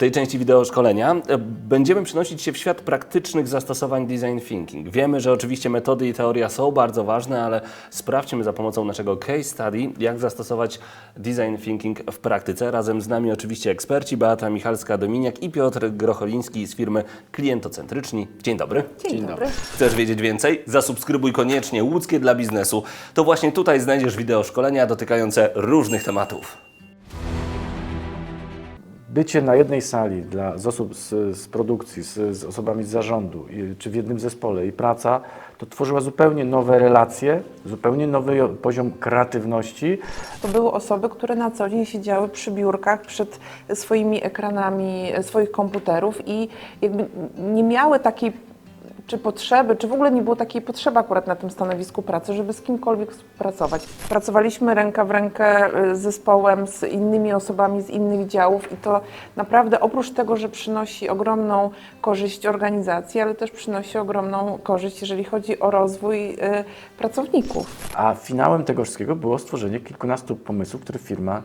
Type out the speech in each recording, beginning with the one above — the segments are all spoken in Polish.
tej części wideo szkolenia e, będziemy przenosić się w świat praktycznych zastosowań design thinking. Wiemy, że oczywiście metody i teoria są bardzo ważne, ale sprawdźmy za pomocą naszego case study, jak zastosować design thinking w praktyce. Razem z nami oczywiście eksperci Beata Michalska-Dominiak i Piotr Grocholiński z firmy Klientocentryczni. Dzień dobry. Dzień, dobry. Chcesz wiedzieć więcej? Zasubskrybuj koniecznie Łódzkie dla biznesu. To właśnie tutaj znajdziesz wideo szkolenia dotykające różnych tematów. Bycie na jednej sali dla, z osób z, z produkcji, z, z osobami z zarządu, i, czy w jednym zespole i praca, to tworzyła zupełnie nowe relacje, zupełnie nowy poziom kreatywności. To były osoby, które na co dzień siedziały przy biurkach, przed swoimi ekranami swoich komputerów i jakby nie miały takiej czy potrzeby, czy w ogóle nie było takiej potrzeby akurat na tym stanowisku pracy, żeby z kimkolwiek współpracować. Pracowaliśmy ręka w rękę y, z zespołem, z innymi osobami z innych działów i to naprawdę oprócz tego, że przynosi ogromną korzyść organizacji, ale też przynosi ogromną korzyść, jeżeli chodzi o rozwój y, pracowników. A finałem tego wszystkiego było stworzenie kilkunastu pomysłów, które firma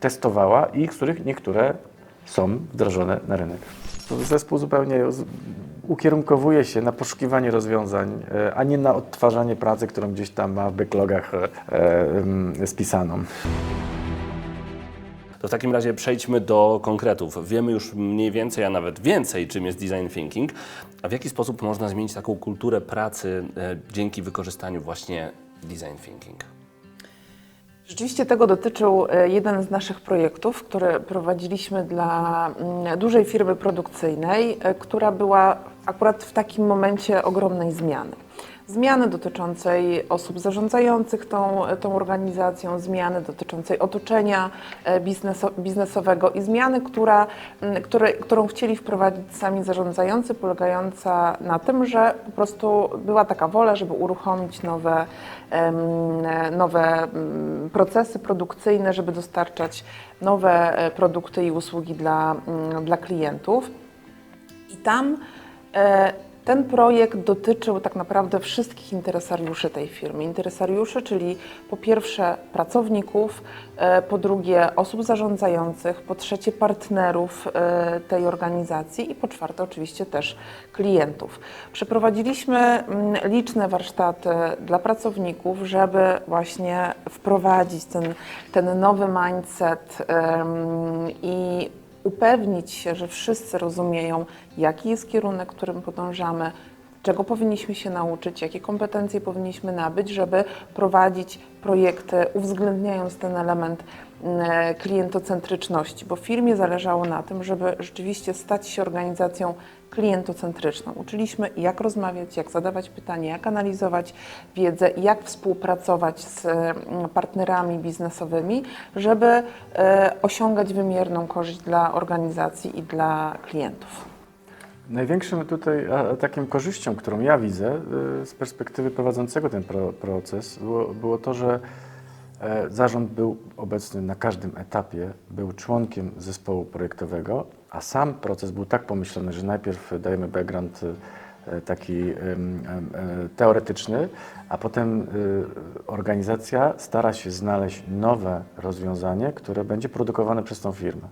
testowała i z których niektóre są wdrożone na rynek. To Zespół zupełnie ukierunkowuje się na poszukiwanie rozwiązań, e, a nie na odtwarzanie pracy, którą gdzieś tam ma w backlogach e, e, spisaną. To w takim razie przejdźmy do konkretów. Wiemy już mniej więcej, a nawet więcej, czym jest design thinking, a w jaki sposób można zmienić taką kulturę pracy dzięki wykorzystaniu właśnie design thinking. Rzeczywiście tego dotyczył e, jeden z naszych projektów, który prowadziliśmy dla mm, dużej firmy produkcyjnej, e, która była akurat w takim momencie ogromnej zmiany. Zmiany dotyczącej osób zarządzających tą, tą organizacją, zmiany dotyczącej otoczenia e, bizneso, biznesowego i zmiany, która, które, którą chcieli wprowadzić sami zarządzający, polegająca na tym, że po prostu była taka wola, żeby uruchomić nowe, nowe procesy produkcyjne, żeby dostarczać nowe e, produkty i usługi dla, dla klientów. I tam e, ten projekt dotyczył tak naprawdę wszystkich interesariuszy tej firmy. Interesariuszy, czyli po pierwsze pracowników, e, po drugie osób zarządzających, po trzecie partnerów e, tej organizacji i po czwarte oczywiście też klientów. Przeprowadziliśmy mm, liczne warsztaty dla pracowników, żeby właśnie wprowadzić ten, ten nowy mindset i upewnić się, że wszyscy rozumieją, jaki jest kierunek, którym podążamy, czego powinniśmy się nauczyć, jakie kompetencje powinniśmy nabyć, żeby prowadzić projekty, uwzględniając ten element mm, klientocentryczności, bo firmie zależało na tym, żeby rzeczywiście stać się organizacją klientocentryczną. Uczyliśmy, jak rozmawiać, jak zadawać pytania, jak analizować wiedzę, jak współpracować z mm, partnerami biznesowymi, żeby e, osiągać wymierną korzyść dla organizacji i dla klientów. Największym tutaj takim korzyścią, którą ja widzę y, z perspektywy prowadzącego ten pro, proces, było, było to, że e, zarząd był obecny na każdym etapie, był członkiem zespołu projektowego, a sam proces był tak pomyślany, że najpierw dajemy background e, taki e, teoretyczny, a potem organizacja stara się znaleźć nowe rozwiązanie, które będzie produkowane przez tą firmę.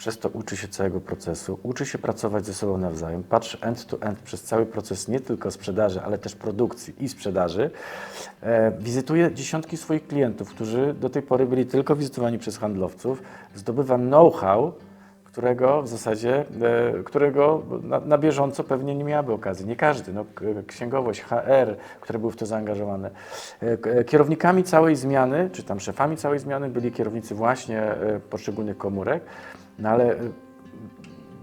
Przez to uczy się całego procesu, uczy się pracować ze sobą nawzajem, patrzy end-to-end przez cały proces nie tylko sprzedaży, ale też produkcji i sprzedaży. E, wizytuje dziesiątki swoich klientów, którzy do tej pory byli tylko wizytowani przez handlowców. Zdobywa know-how, którego w zasadzie, e, którego na, na bieżąco pewnie nie miałaby okazji. Nie każdy. No, księgowość, HR, które były w to zaangażowane. E, e, Kierownikami całej zmiany, czy tam szefami całej zmiany byli kierownicy właśnie poszczególnych komórek, no ale e,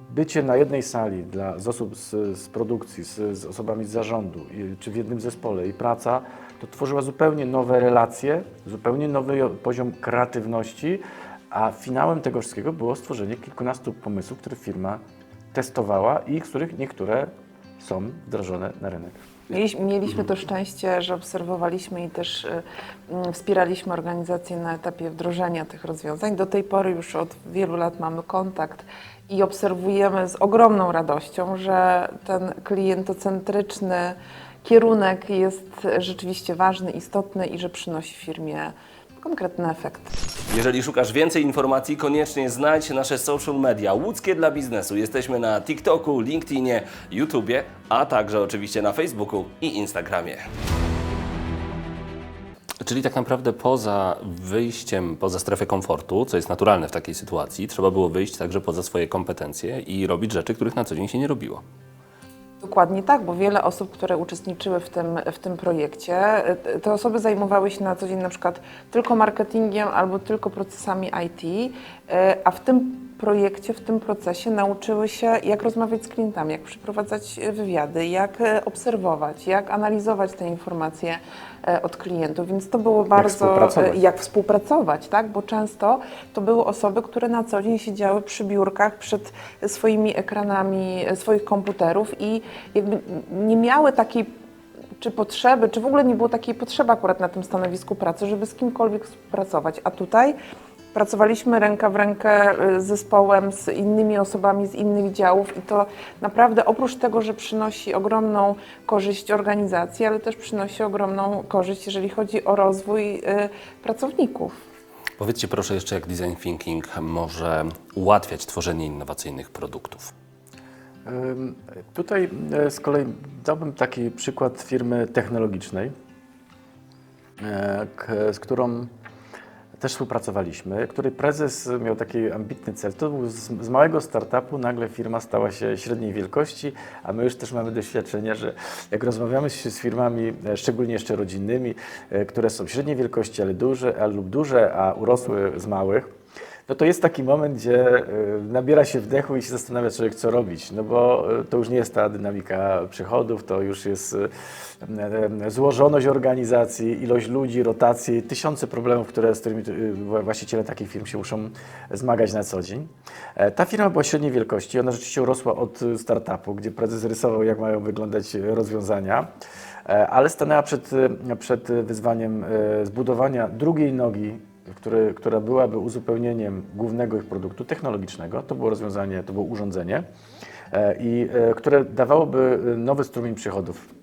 bycie na jednej sali dla, z osób z, z produkcji, z, z osobami z zarządu, i, czy w jednym zespole i praca, to tworzyła zupełnie nowe relacje, zupełnie nowy poziom kreatywności, a finałem tego wszystkiego było stworzenie kilkunastu pomysłów, które firma testowała i z których niektóre są wdrożone na rynek. Mieliśmy, to szczęście, że obserwowaliśmy i też y, mm, wspieraliśmy organizację na etapie wdrożenia tych rozwiązań. Do tej pory już od wielu lat mamy kontakt i obserwujemy z ogromną radością, że ten klientocentryczny kierunek jest rzeczywiście ważny, istotny i że przynosi firmie konkretny efekt. Jeżeli szukasz więcej informacji, koniecznie znajdź nasze social media łódzkie dla biznesu. Jesteśmy na TikToku, LinkedInie, YouTubie, a także oczywiście na Facebooku i Instagramie. Czyli tak naprawdę poza wyjściem poza strefę komfortu, co jest naturalne w takiej sytuacji, trzeba było wyjść także poza swoje kompetencje i robić rzeczy, których na co dzień się nie robiło. Dokładnie tak, bo wiele osób, które uczestniczyły w tym, w tym projekcie, y, te osoby zajmowały się na co dzień na przykład tylko marketingiem albo tylko procesami IT, y, a w tym projekcie, w tym procesie nauczyły się, jak rozmawiać z klientami, jak przeprowadzać wywiady, jak e, obserwować, jak analizować te informacje e, od klientów, więc to było bardzo współpracować. e, jak współpracować, tak? Bo często to były osoby, które na co dzień siedziały przy biurkach, przed swoimi ekranami e, swoich komputerów i jakby nie miały takiej czy potrzeby, czy w ogóle nie było takiej potrzeby akurat na tym stanowisku pracy, żeby z kimkolwiek współpracować. A tutaj pracowaliśmy ręka w rękę y, z zespołem, z innymi osobami z innych działów i to naprawdę oprócz tego, że przynosi ogromną korzyść organizacji, ale też przynosi ogromną korzyść, jeżeli chodzi o rozwój y, pracowników. Powiedzcie proszę jeszcze, jak design thinking może ułatwiać tworzenie innowacyjnych produktów. Tutaj e, z kolei dałbym taki przykład firmy technologicznej, e, z którą też współpracowaliśmy, której prezes miał taki ambitny cel. To był z, z małego startupu nagle firma stała się średniej wielkości, a my już też mamy doświadczenie, że jak rozmawiamy się z firmami, e, szczególnie jeszcze rodzinnymi, e, które są średniej wielkości, ale duże, a, lub duże, a urosły z małych, no to jest taki moment, gdzie y, nabiera się wdechu i się zastanawia człowiek, co robić. No bo y, to już nie jest ta dynamika przychodów, to już jest y, złożoność organizacji, ilość ludzi, rotacji, tysiące problemów, które, z którymi właściciele takich firm się muszą zmagać na co dzień. E, Ta firma była średniej wielkości, ona rzeczywiście urosła od startupu, gdzie prezes rysował, jak mają wyglądać rozwiązania. E, ale stanęła przed, przed wyzwaniem zbudowania drugiej nogi który, która byłaby uzupełnieniem głównego ich produktu technologicznego. To było rozwiązanie, to było urządzenie, e, i e, które dawałoby e, nowy strumień przychodów.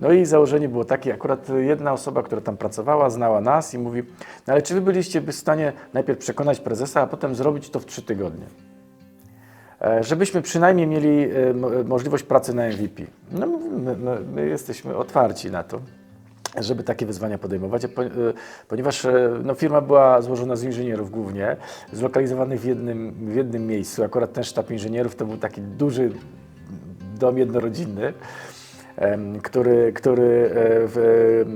No i założenie było takie, akurat jedna osoba, która tam pracowała, znała nas i mówi, no ale czy wy byliście by w stanie najpierw przekonać prezesa, a potem zrobić to w trzy tygodnie? Żebyśmy przynajmniej mieli mo- możliwość pracy na MVP. No, my, my, my jesteśmy otwarci na to żeby takie wyzwania podejmować, y, ponieważ e, no, firma była złożona z inżynierów głównie, zlokalizowanych w jednym, w jednym miejscu. Akurat ten sztab inżynierów to był taki duży dom jednorodzinny, który, który, e, w,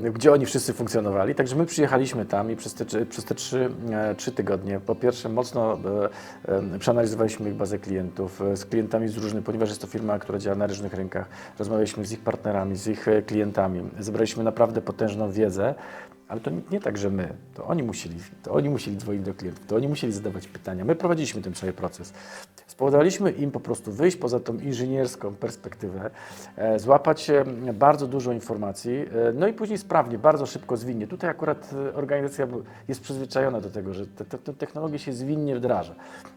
e, gdzie oni wszyscy funkcjonowali. Także my przyjechaliśmy tam i przez te, przez te trzy, e, trzy tygodnie, po pierwsze mocno przeanalizowaliśmy bazę klientów z klientami z różnych, ponieważ jest to firma, która działa na różnych rynkach. Rozmawialiśmy z ich partnerami, z ich klientami. Zebraliśmy naprawdę potężną wiedzę. Ale to nie, tak, że my, to oni musieli, to oni musieli dzwonić do klientów, to oni musieli zadawać pytania. My prowadziliśmy ten cały proces. Spowodowaliśmy im po prostu wyjść poza tą inżynierską perspektywę, e, złapać e, bardzo dużo informacji, e, no i później sprawnie, bardzo szybko, zwinnie. Tutaj akurat e, organizacja jest przyzwyczajona do tego, że te, te, te technologie się zwinnie wdraża.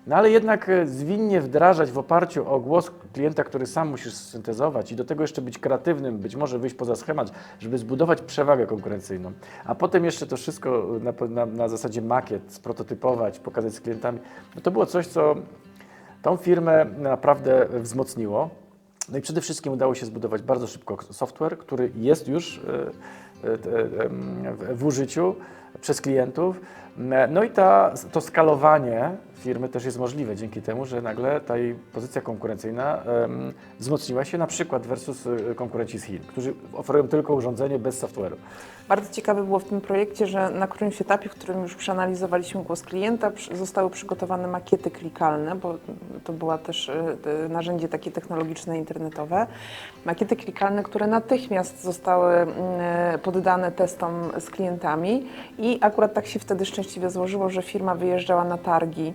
No ale jednak e, zwinnie wdrażać w oparciu o głos klienta, który sam musisz syntezować i do tego jeszcze być kreatywnym, być może wyjść poza schemat, żeby zbudować przewagę konkurencyjną. A potem jeszcze to wszystko na, na, na zasadzie makiet, sprototypować, pokazać z klientami. No to było coś, co tą firmę naprawdę wzmocniło. No i przede wszystkim udało się zbudować bardzo szybko software, który jest już e, e, e, w użyciu przez klientów. No i ta, to skalowanie firmy też jest możliwe dzięki temu, że nagle ta jej pozycja konkurencyjna em, wzmocniła się na przykład versus e, konkurenci z Chin, którzy oferują tylko urządzenie bez software'u. Bardzo ciekawe było w tym projekcie, że na którymś etapie, w którym już przeanalizowaliśmy głos klienta, zostały przygotowane makiety klikalne, bo to była też e, e, narzędzie takie technologiczne, internetowe. Makiety klikalne, które natychmiast zostały mm, e, poddane testom z klientami i akurat tak się wtedy szczęśliwie złożyło, że firma wyjeżdżała na targi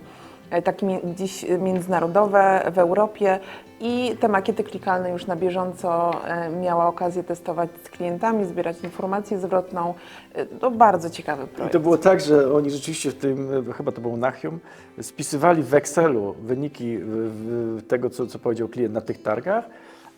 e, takie dziś międzynarodowe w Europie i te makiety klikalne już na bieżąco e, miała okazję testować z klientami, zbierać informację zwrotną. E, To bardzo ciekawy I projekt. to było tak, że oni rzeczywiście w tym, e, chyba to był Nachium, spisywali w Excelu wyniki tego, co, co powiedział klient na tych targach,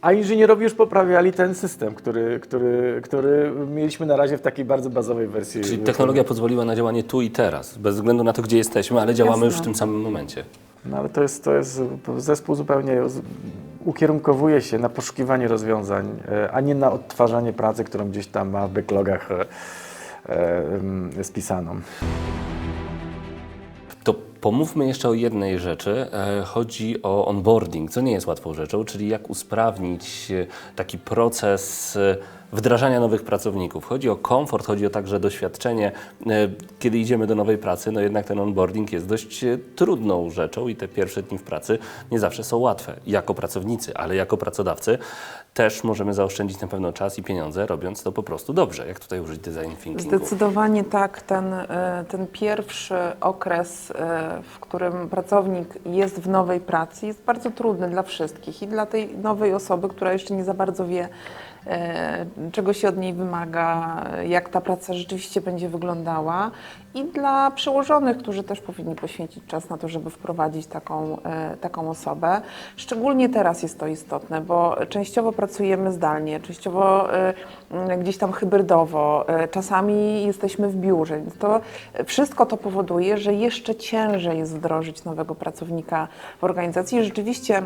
A inżynierowie już poprawiali ten system, który, który, który mieliśmy na razie w takiej bardzo bazowej wersji. Czyli technologia pozwoliła na działanie tu i teraz, bez względu na to, gdzie jesteśmy, ale działamy Jasne. już w tym samym momencie. No ale to jest, to jest zespół zupełnie ukierunkowuje się na poszukiwanie rozwiązań, e, a nie na odtwarzanie pracy, którą gdzieś tam ma w backlogach e, e, spisaną. Pomówmy jeszcze o jednej rzeczy. E, Chodzi o onboarding, co nie jest łatwą rzeczą, czyli jak usprawnić e, taki proces e, wdrażania nowych pracowników. Chodzi o komfort, chodzi o także doświadczenie. E, Kiedy idziemy do nowej pracy, no jednak ten onboarding jest dość e, trudną rzeczą i te pierwsze dni w pracy nie zawsze są łatwe. Jako pracownicy, ale jako pracodawcy też możemy zaoszczędzić na pewno czas i pieniądze, robiąc to po prostu dobrze. Jak tutaj użyć design thinkingu? Zdecydowanie tak. Ten, e, ten pierwszy okres, w którym pracownik jest w nowej pracy, jest bardzo trudny dla wszystkich i dla tej nowej osoby, która jeszcze nie za bardzo wie, czego się od niej wymaga, jak ta praca rzeczywiście będzie wyglądała, i dla przełożonych, którzy też powinni poświęcić czas na to, żeby wprowadzić taką, e, taką osobę. Szczególnie teraz jest to istotne, bo częściowo pracujemy zdalnie, częściowo e, gdzieś tam hybrydowo, e, czasami jesteśmy w biurze, więc to wszystko to powoduje, że jeszcze ciężej jest wdrożyć nowego pracownika w organizacji. Rzeczywiście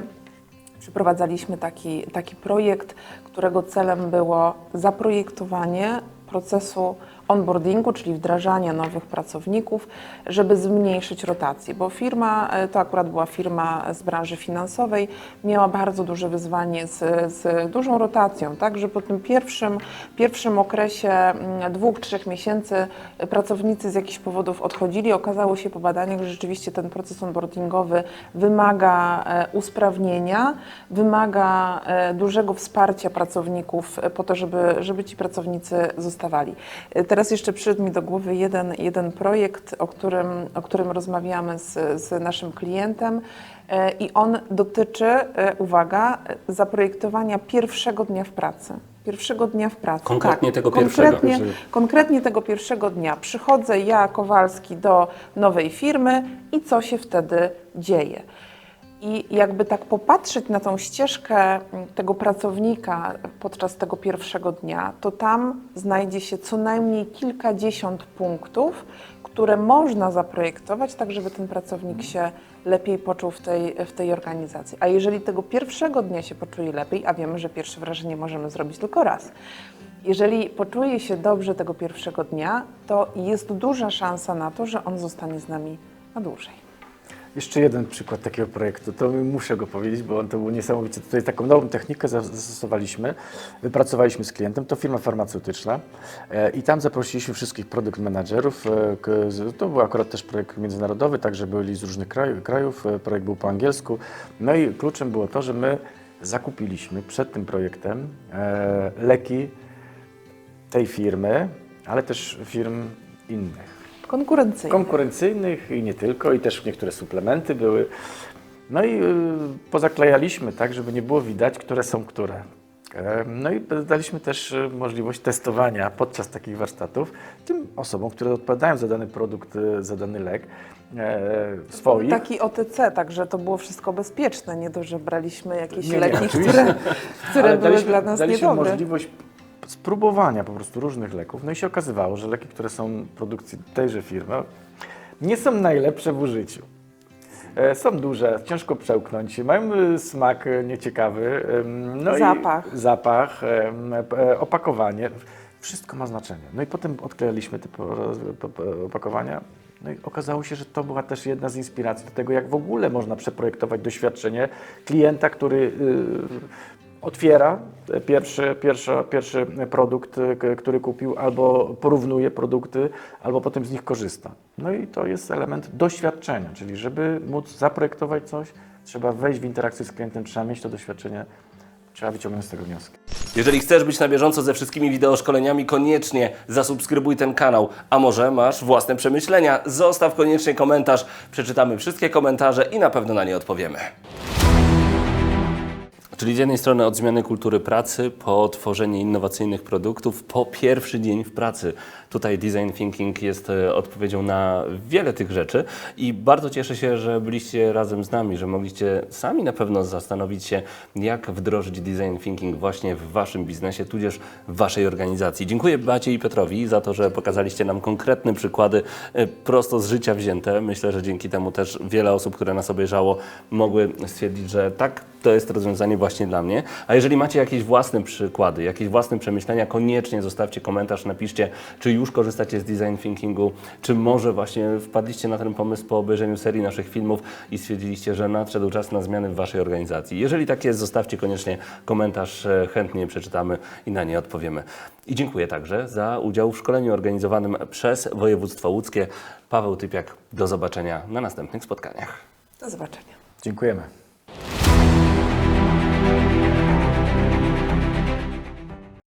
przeprowadzaliśmy taki, taki projekt, którego celem było zaprojektowanie procesu onboardingu, czyli wdrażania nowych pracowników, żeby zmniejszyć rotację, bo firma, e, to akurat była firma z branży finansowej, miała bardzo duże wyzwanie z, z dużą rotacją, tak, że po tym pierwszym, pierwszym okresie mm, dwóch, trzech miesięcy e, pracownicy z jakichś powodów odchodzili. Okazało się po badaniach, że rzeczywiście ten proces onboardingowy wymaga e, usprawnienia, wymaga dużego wsparcia pracowników po to, żeby, żeby ci pracownicy zostawali. E, Teraz jeszcze przyszedł mi do głowy jeden, jeden projekt, o którym, o którym rozmawiamy z, z naszym klientem e, i on dotyczy, e, uwaga, zaprojektowania pierwszego dnia w pracy. Pierwszego dnia w pracy. Konkretnie tego konkretnie, pierwszego. Konkretnie tego pierwszego dnia przychodzę ja, Kowalski, do nowej firmy i co się wtedy dzieje. I jakby tak popatrzeć na tą ścieżkę mm, tego pracownika podczas tego pierwszego dnia, to tam znajdzie się co najmniej kilkadziesiąt punktów, które można zaprojektować tak, żeby ten pracownik się lepiej poczuł w tej, w tej organizacji. A jeżeli tego pierwszego dnia się poczuje lepiej, a wiemy, że pierwsze wrażenie możemy zrobić tylko raz, jeżeli poczuje się dobrze tego pierwszego dnia, to jest duża szansa na to, że on zostanie z nami na dłużej. Jeszcze jeden przykład takiego projektu, to muszę go powiedzieć, bo on to był niesamowicie. Tutaj taką nową technikę za- zastosowaliśmy, wypracowaliśmy z klientem, to firma farmaceutyczna e, i tam zaprosiliśmy wszystkich produkt managerów. e, To był akurat też projekt międzynarodowy, także byli z różnych krajów, e, projekt był po angielsku. No i kluczem było to, że my zakupiliśmy przed tym projektem leki tej firmy, ale też firm innych Konkurencyjnie. konkurencyjnych i nie tylko, i też niektóre suplementy były. No i y, pozaklejaliśmy tak, żeby nie było widać, które są które. No i daliśmy też y, możliwość testowania podczas takich warsztatów tym osobom, które odpowiadają za dany produkt, y, za dany lek e, swoich. Taki OTC, także to było wszystko bezpieczne, nie to, że braliśmy jakieś Nie, leki, które, które były daliśmy, dla nas daliśmy niedobre. możliwość spróbowania po prostu różnych leków. No i się okazywało, że leki, które są produkcji tejże firmy, nie są najlepsze w użyciu. E, Są duże, ciężko przełknąć, mają e, smak e, nieciekawy. No Zapach. I zapach, opakowanie. Wszystko ma znaczenie. No i potem odklejaliśmy te opakowania. No i okazało się, że to była też jedna z inspiracji do tego, jak w ogóle można przeprojektować doświadczenie klienta, który y, otwiera pierwszy, pierwszy, pierwszy produkt, k- który kupił, albo porównuje produkty, albo potem z nich korzysta. No i to jest element doświadczenia, czyli żeby móc zaprojektować coś, trzeba wejść w interakcję z klientem, trzeba mieć to doświadczenie, trzeba wyciągnąć z tego wnioski. Jeżeli chcesz być na bieżąco ze wszystkimi wideoszkoleniami, koniecznie zasubskrybuj ten kanał. A może masz własne przemyślenia? Zostaw koniecznie komentarz. Przeczytamy wszystkie komentarze i na pewno na nie odpowiemy. Czyli z jednej strony od zmiany kultury pracy, po tworzenie innowacyjnych produktów, po pierwszy dzień w pracy. Tutaj design thinking jest e, odpowiedzią na wiele tych rzeczy i bardzo cieszę się, że byliście razem z nami, że mogliście sami na pewno zastanowić się, jak wdrożyć design thinking właśnie w waszym biznesie, tudzież w waszej organizacji. Dziękuję Bacie i Petrowi za to, że pokazaliście nam konkretne przykłady e, prosto z życia wzięte. Myślę, że dzięki temu też wiele osób, które nas obejrzało, mogły stwierdzić, że tak, to jest rozwiązanie właśnie dla mnie. A jeżeli macie jakieś własne przykłady, jakieś własne przemyślenia, koniecznie zostawcie komentarz, napiszcie, czy już korzystacie z design thinkingu, czy może właśnie wpadliście na ten pomysł po obejrzeniu serii naszych filmów i stwierdziliście, że nadszedł czas na zmiany w waszej organizacji. Jeżeli tak jest, zostawcie koniecznie komentarz, e, chętnie przeczytamy i na nie odpowiemy. I dziękuję także za udział w szkoleniu organizowanym przez województwo łódzkie. Paweł Typiak, do zobaczenia na następnych spotkaniach. Do zobaczenia. Dziękujemy.